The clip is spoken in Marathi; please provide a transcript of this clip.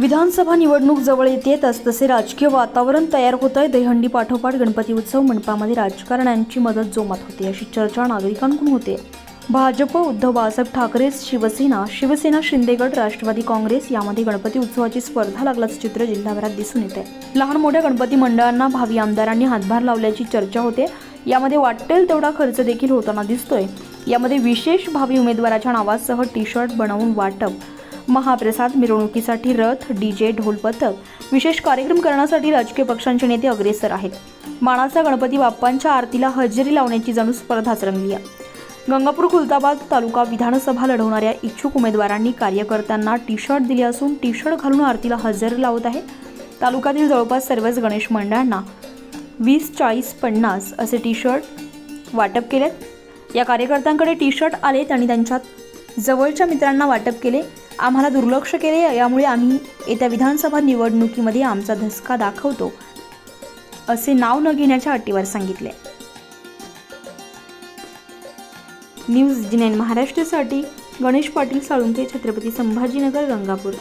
विधानसभा निवडणूक जवळ येतेच तसे राजकीय वातावरण तयार होत आहे दहीहंडी पाठोपाठ गणपती उत्सव मंडपामध्ये राजकारण्यांची मदत जोमात होते अशी चर्चा नागरिकांकडून होते. भाजप उद्धव बाळासाहेब ठाकरे शिवसेना शिवसेना शिंदेगड राष्ट्रवादी काँग्रेस यामध्ये गणपती उत्सवाची स्पर्धा लागल्याचं चित्र जिल्हाभरात दिसून येते लहान मोठ्या गणपती मंडळांना भावी आमदारांनी हातभार लावल्याची चर्चा होते. यामध्ये वाटेल तेवढा खर्च देखील होताना दिसतोय. यामध्ये विशेष भावी उमेदवाराच्या नावासह टी शर्ट बनवून वाटप महाप्रसाद मिरवणुकीसाठी रथ डीजे ढोल पथक विशेष कार्यक्रम करण्यासाठी राजकीय पक्षांचे नेते अग्रेसर आहेत. मानाचा गणपती बाप्पांच्या आरतीला हजेरी लावण्याची जणू स्पर्धाच रंगली आहे. गंगापूर खुलताबाद तालुका विधानसभा लढवणाऱ्या इच्छुक उमेदवारांनी कार्यकर्त्यांना टी शर्ट दिले असून टी शर्ट घालून आरतीला हजर लावत आहे. तालुक्यातील जवळपास सर्वच गणेश मंडळांना वीस चाळीस पन्नास असे टी शर्ट वाटप केलेत या कार्यकर्त्यांकडे टी शर्ट आलेत आणि त्यांच्यात जवळच्या मित्रांना वाटप केले. आम्हाला दुर्लक्ष केले यामुळे आम्ही येत्या विधानसभा निवडणुकीमध्ये आमचा धसका दाखवतो असे नाव न घेण्याच्या अटीवर सांगितले. न्यूज जी महाराष्ट्रसाठी महाराष्ट्रासाठी गणेश पाटील साळुंके छत्रपती संभाजीनगर गंगापूर.